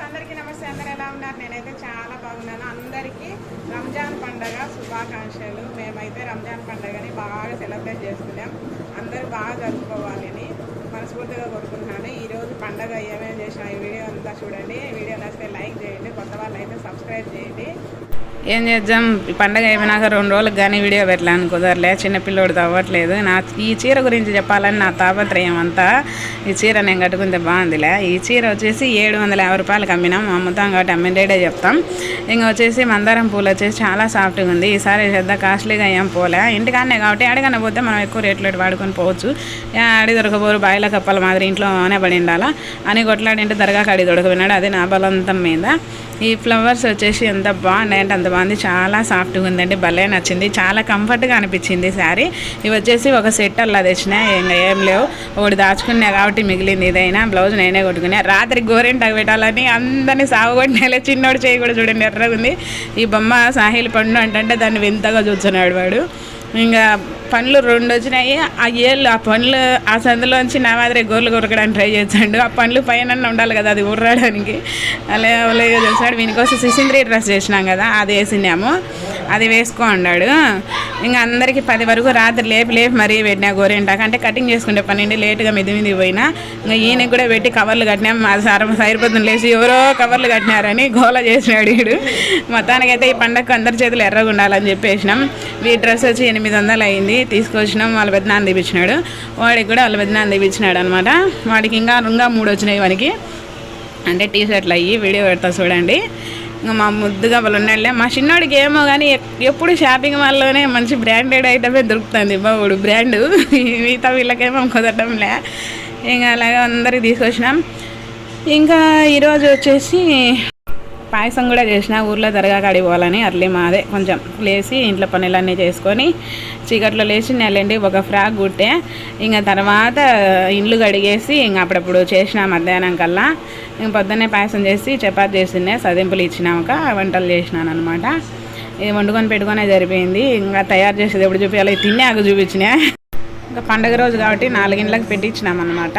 Friends అందరికీ నమస్తే. అందరు ఎలా ఉన్నారు? నేనైతే చాలా బాగున్నాను. అందరికీ రంజాన్ పండగ శుభాకాంక్షలు. మేమైతే రంజాన్ పండగని బాగా సెలబ్రేట్ చేసుకున్నాం. అందరూ బాగా జరుపుకోవాలని మనస్ఫూర్తిగా కోరుకుంటున్నాను. ఈరోజు పండగ ఏమేమి చేసిన ఈ వీడియో అంతా చూడండి. వీడియో నచ్చితే లైక్ చేయండి. కొత్త వాళ్ళు అయితే సబ్స్క్రైబ్ చేయండి. ఏం చేద్దాం? పండగ అయిపోయినాక రెండు రోజులకు కానీ వీడియో పెట్టలేను కుదరలే. చిన్నపిల్లోడు తవ్వట్లేదు. నా ఈ చీర గురించి చెప్పాలని నా తాపత్రయం అంతా ఈ చీర నేను కట్టుకుంటే బాగుందిలే. ఈ చీర వచ్చేసి ఏడు వందల యాభై రూపాయలకి అమ్మినాం అమ్ముతాం కాబట్టి అమ్మిన రేటే చెప్తాం. ఇంకా వచ్చేసి మందారం పూలు వచ్చేసి చాలా సాఫ్ట్గా ఉంది. ఈసారి పెద్ద కాస్ట్లీగా ఏం పోలే. ఇంటికాడనే కాబట్టి అడగన పోతే మనం ఎక్కువ రేట్లు వాడుకొని పోవచ్చు. యా, అడి దొరకపోరు బాయిల కప్పల మాదిరి ఇంట్లోనే పడి ఉండాలా? అని కొట్లాడింటే దరగా అడి దొరకపోయినాడు అది నా బలవంతం మీద. ఈ ఫ్లవర్స్ వచ్చేసి ఎంత బాగున్నాయంటే అంత అంత బాగుంది. చాలా సాఫ్ట్గా ఉందండి. భలే నచ్చింది. చాలా కంఫర్ట్గా అనిపించింది శారీ ఇవి వచ్చేసి ఒక సెట్ అలా తెచ్చిన ఇంకా ఏం లేవు. ఒకటి దాచుకున్నా కాబట్టి మిగిలింది ఇదైనా. బ్లౌజ్ నేనే కొట్టుకున్నా. రాత్రి గోరెంటాకు పెట్టాలని అందరినీ సాగుకొట్టిన చిన్నోడు చేయి కూడా చూడండి ఎర్రగా ఉంది ఈ బొమ్మ సాహిల్ పండు అంటే దాన్ని వింతగా చూస్తున్నాడు వాడు. ఇంకా పండ్లు రెండు వచ్చినాయి. ఆ ఏళ్ళు ఆ పండ్లు ఆ సందులోంచి నా మాదిరి గోర్లు కొరకడానికి ట్రై చేశాడు ఆ పండ్లు పైన ఉండాలి కదా అది ఉర్రడానికి అలా అలాగే చేశాడు వీనికోసం సిసింద్రి డ్రెస్ చేసినాం కదా అది వేసినాము. అది వేసుకో అన్నాడు. ఇంకా అందరికీ పది వరకు రాత్రి లేపి లేపి మరీ పెట్టినా గోరింటాక. అంటే కటింగ్ చేసుకుంటే పన్నెండు లేట్గా మిది మీది పోయినా. ఇంకా ఈయనకి కూడా పెట్టి కవర్లు కట్టినాం. మా సార్ సరిపోతుంది లేచి ఎవరో కవర్లు కట్టినారని గోల చేసినాడు వీడు మొత్తానికైతే ఈ పండగకు అందరి చేతులు ఎర్రగా ఉండాలని చెప్పేసినాం. ఈ డ్రెస్ వచ్చి ఎనిమిది వందలు అయింది. తీసుకొచ్చినాం. వాళ్ళ పెద్దనాన్న తీపించినాడు వాడికి కూడా వాళ్ళ పెద్దనాన్న తెప్పించినాడు అనమాట వాడికి ఇంకా ఇంకా మూడు వచ్చినాయి వానికి. అంటే టీ షర్ట్లు అయ్యి వీడియో పెడతా చూడండి. ఇంకా మా ముద్దుగా వాళ్ళు ఉన్నాడులే మా చిన్నోడికి ఏమో కానీ ఎప్పుడు షాపింగ్ మాల్లోనే మంచి బ్రాండెడ్ ఐటమే దొరుకుతుంది. బాబుడు బ్రాండ్ మిగతా వీళ్ళకేమో కుదరడంలే ఇంకా అలాగే అందరికి తీసుకొచ్చినాం. ఇంకా ఈరోజు వచ్చేసి పాయసం కూడా చేసిన ఊర్లో దర్గా కడిపోవాలని అర్లీ మాదే కొంచెం. లేచి ఇంట్లో పనులన్నీ చేసుకొని చీకట్లో లేచి నెలండి ఒక ఫ్రాక్ కుట్టే. ఇంకా తర్వాత ఇండ్లు కడిగేసి ఇంకా అప్పుడప్పుడు చేసిన మధ్యాహ్నం కల్లా. ఇంక పొద్దున్నే పాయసం చేసి చపాతి చేసిండే సదింపులు ఇచ్చినాక వంటలు చేసినాను అనమాట ఇది వండుకొని పెట్టుకొనే జరిపోయింది ఇంకా తయారు చేసేది ఎప్పుడు చూపించాలి తిన్నాక చూపించిన. ఇంకా పండగ రోజు కాబట్టి నాలుగింట్లకు పెట్టించినాం అనమాట